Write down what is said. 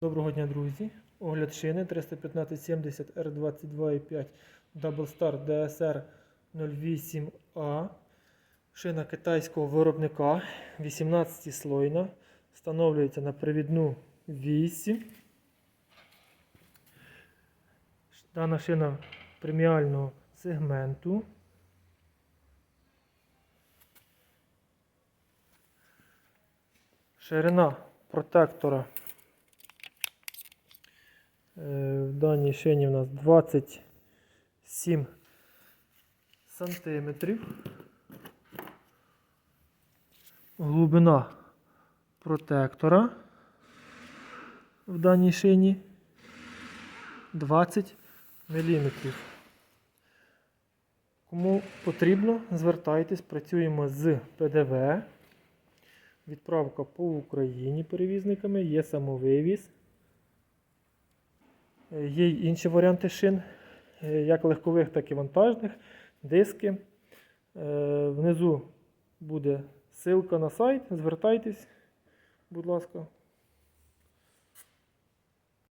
Доброго дня, друзі. Огляд шини 31570 R22,5 Double Star DSR 08A. Шина китайського виробника 18 слойна. Встановлюється на привідну вісі. Дана шина преміального сегменту. Ширина протектора В даній шині у нас 27 сантиметрів. Глибина протектора в даній шині 20 міліметрів. Кому потрібно, звертайтесь, працюємо з ПДВ. Відправка по Україні перевізниками, є самовивіз. Є й інші варіанти шин, е, як легкових, так і вантажних, диски. Е, Внизу буде ссылка на сайт. Звертайтесь, будь ласка.